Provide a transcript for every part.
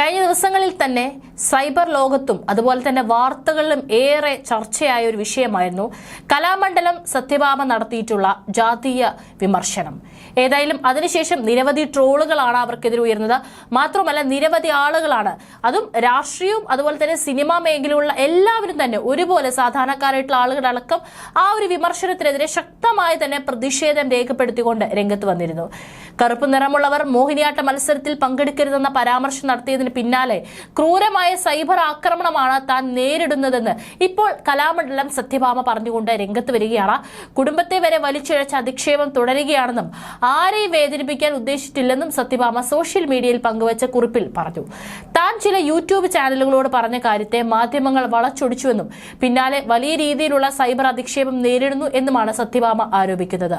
കഴിഞ്ഞ ദിവസങ്ങളിൽ തന്നെ സൈബർ ലോകത്തും അതുപോലെ തന്നെ വാർത്തകളിലും ഏറെ ചർച്ചയായ ഒരു വിഷയമായിരുന്നു കലാമണ്ഡലം സത്യഭാമ നടത്തിയിട്ടുള്ള ജാതീയ വിമർശനം. ഏതായാലും അതിനുശേഷം നിരവധി ട്രോളുകളാണ് അവർക്കെതിരെ ഉയർന്നത്. മാത്രമല്ല നിരവധി ആളുകളാണ് അതും രാഷ്ട്രീയവും അതുപോലെ തന്നെ സിനിമാ മേഖലയുള്ള എല്ലാവരും തന്നെ ഒരുപോലെ സാധാരണക്കാരായിട്ടുള്ള ആളുകളടക്കം ആ ഒരു വിമർശനത്തിനെതിരെ ശക്തമായി തന്നെ പ്രതിഷേധം രേഖപ്പെടുത്തിക്കൊണ്ട് രംഗത്ത് വന്നിരുന്നു. കറുപ്പ് നിറമുള്ളവർ മോഹിനിയാട്ട മത്സരത്തിൽ പങ്കെടുക്കരുതെന്ന പരാമർശം നടത്തിയതിന് പിന്നാലെ ക്രൂരമായ സൈബർ ആക്രമണമാണ് താൻ നേരിടുന്നതെന്ന് ഇപ്പോൾ കലാമണ്ഡലം സത്യഭാമ പറഞ്ഞുകൊണ്ട് രംഗത്ത് വരികയാണ്. കുടുംബത്തെ വരെ വലിച്ചിഴച്ച അധിക്ഷേപം തുടരുകയാണെന്നും ആരെയും വേദനിപ്പിക്കാൻ ഉദ്ദേശിച്ചിട്ടില്ലെന്നും സത്യഭാമ സോഷ്യൽ മീഡിയയിൽ പങ്കുവച്ച കുറിപ്പിൽ പറഞ്ഞു. ചില യൂട്യൂബ് ചാനലുകളോട് പറഞ്ഞ കാര്യത്തെ മാധ്യമങ്ങൾ വളച്ചൊടിച്ചുവെന്നും പിന്നാലെ വലിയ രീതിയിലുള്ള സൈബർ അധിക്ഷേപം നേരിടുന്നു എന്നുമാണ് സത്യഭാമ ആരോപിക്കുന്നത്.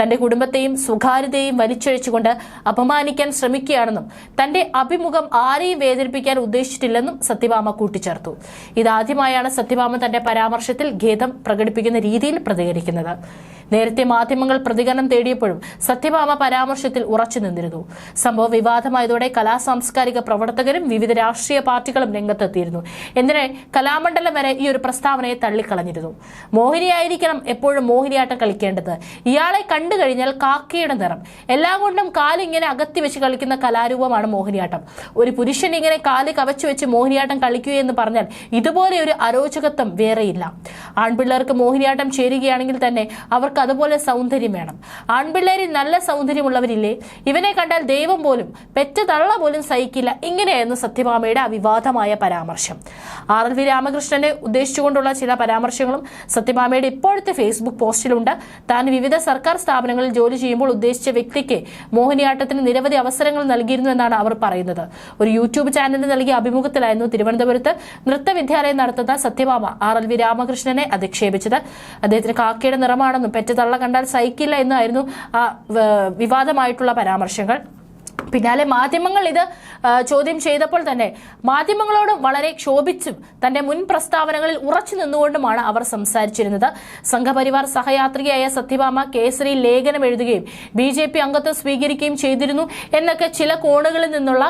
തന്റെ കുടുംബത്തെയും സ്വകാര്യതയെയും വലിച്ചഴിച്ചുകൊണ്ട് അപമാനിക്കാൻ ശ്രമിക്കുകയാണെന്നും തന്റെ അഭിമുഖം ആരെയും വേദനിപ്പിക്കാൻ ഉദ്ദേശിച്ചിട്ടില്ലെന്നും സത്യഭാമ കൂട്ടിച്ചേർത്തു. ഇതാദ്യമായാണ് സത്യഭാമ തന്റെ പരാമർശത്തിൽ ഖേദം പ്രകടിപ്പിക്കുന്ന രീതിയിൽ പ്രതികരിക്കുന്നത്. നേരത്തെ മാധ്യമങ്ങൾ പ്രതികരണം തേടിയപ്പോഴും സത്യഭാമ പരാമർശത്തിൽ ഉറച്ചു നിന്നിരുന്നു. സംഭവം വിവാദമായതോടെ കലാ സാംസ്കാരിക പ്രവർത്തകരും വിവിധ രാഷ്ട്രീയ പാർട്ടികളും രംഗത്തെത്തിയിരുന്നു. എന്തിനെ കലാമണ്ഡലം വരെ ഈ ഒരു പ്രസ്താവനയെ തള്ളിക്കളഞ്ഞിരുന്നു. മോഹിനിയായിരിക്കണം എപ്പോഴും മോഹിനിയാട്ടം കളിക്കേണ്ടത്. ഇയാളെ കണ്ടു കഴിഞ്ഞാൽ കാക്കയുടെ നിറം. എല്ലാം കൊണ്ടും കാലിങ്ങനെ അകത്തി വെച്ച് കളിക്കുന്ന കലാരൂപമാണ് മോഹിനിയാട്ടം. ഒരു പുരുഷൻ ഇങ്ങനെ കാൽ കവച്ചു വെച്ച് മോഹിനിയാട്ടം കളിക്കുക എന്ന് പറഞ്ഞാൽ ഇതുപോലെ ഒരു അരോചകത്വം വേറെയില്ല. ആൺപിള്ളേർക്ക് മോഹിനിയാട്ടം ചേരുകയാണെങ്കിൽ തന്നെ അവർക്ക് അതുപോലെ സൗന്ദര്യം വേണം. ആൺപിള്ളേരിൽ നല്ല സൗന്ദര്യമുള്ളവരില്ലേ? ഇവനെ കണ്ടാൽ ദൈവം പോലും പെറ്റ തള്ള പോലും സഹിക്കില്ല. ഇങ്ങനെയായിരുന്നു സത്യഭാമയുടെ അവിവാദമായ പരാമർശം. ആർ എൽ വി രാമകൃഷ്ണനെ ഉദ്ദേശിച്ചുകൊണ്ടുള്ള ചില പരാമർശങ്ങളും സത്യഭാമയുടെ ഇപ്പോഴത്തെ ഫേസ്ബുക്ക് പോസ്റ്റിലുണ്ട്. താൻ വിവിധ സർക്കാർ സ്ഥാപനങ്ങളിൽ ജോലി ചെയ്യുമ്പോൾ ഉദ്ദേശിച്ച വ്യക്തിക്ക് മോഹിനിയാട്ടത്തിന് നിരവധി അവസരങ്ങൾ നൽകിയിരുന്നു എന്നാണ് അവർ പറയുന്നത്. ഒരു യൂട്യൂബ് ചാനലിന് നൽകിയ അഭിമുഖത്തിലായിരുന്നു തിരുവനന്തപുരത്ത് നൃത്തവിദ്യാലയം നടത്തുന്ന സത്യഭാമ ആർ എൽ വി രാമകൃഷ്ണനെ അധിക്ഷേപിച്ചത്. അദ്ദേഹത്തിന് കാക്കയുടെ നിറമാണെന്നും പെറ്റതള്ള കണ്ടാൽ സഹിക്കില്ല എന്നായിരുന്നു ആ വിവാദമായിട്ടുള്ള പരാമർശങ്ങൾ. പിന്നാലെ മാധ്യമങ്ങൾ ഇത് ചോദ്യം ചെയ്തപ്പോൾ തന്നെ മാധ്യമങ്ങളോട് വളരെ ക്ഷോഭിച്ചും തന്റെ മുൻ പ്രസ്താവനകളിൽ ഉറച്ചു നിന്നുകൊണ്ടുമാണ് അവർ സംസാരിച്ചിരുന്നത്. സംഘപരിവാർ സഹയാത്രികയായ സത്യഭാമ കേസരി ലേഖനം എഴുതുകയും ബി ജെ പി അംഗത്വം സ്വീകരിക്കുകയും ചെയ്തിരുന്നു എന്നൊക്കെ ചില കോണുകളിൽ നിന്നുള്ള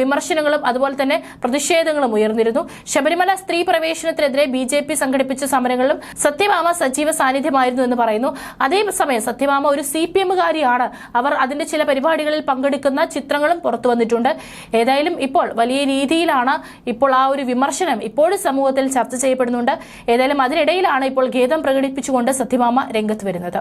വിമർശനങ്ങളും അതുപോലെ തന്നെ പ്രതിഷേധങ്ങളും ഉയർന്നിരുന്നു. ശബരിമല സ്ത്രീ പ്രവേശനത്തിനെതിരെ ബി ജെ പി സംഘടിപ്പിച്ച സമരങ്ങളിലും സത്യഭാമ സജീവ സാന്നിധ്യമായിരുന്നു എന്ന് പറയുന്നു. അതേസമയം സത്യഭാമ ഒരു സി പി എമ്മുകാരിയാണ്. അവർ അതിന്റെ ചില പരിപാടികളിൽ പങ്കെടുക്കുന്ന ചിത്രങ്ങളും പുറത്തു വന്നിട്ടുണ്ട്. ഏതായാലും ഇപ്പോൾ വലിയ രീതിയിലാണ് ഇപ്പോൾ ആ ഒരു വിമർശനം ഇപ്പോഴും സമൂഹത്തിൽ ചർച്ച ചെയ്യപ്പെടുന്നുണ്ട്. ഏതായാലും അതിനിടയിലാണ് ഇപ്പോൾ ഖേദം പ്രകടിപ്പിച്ചുകൊണ്ട് സത്യഭാമ രംഗത്ത് വരുന്നത്.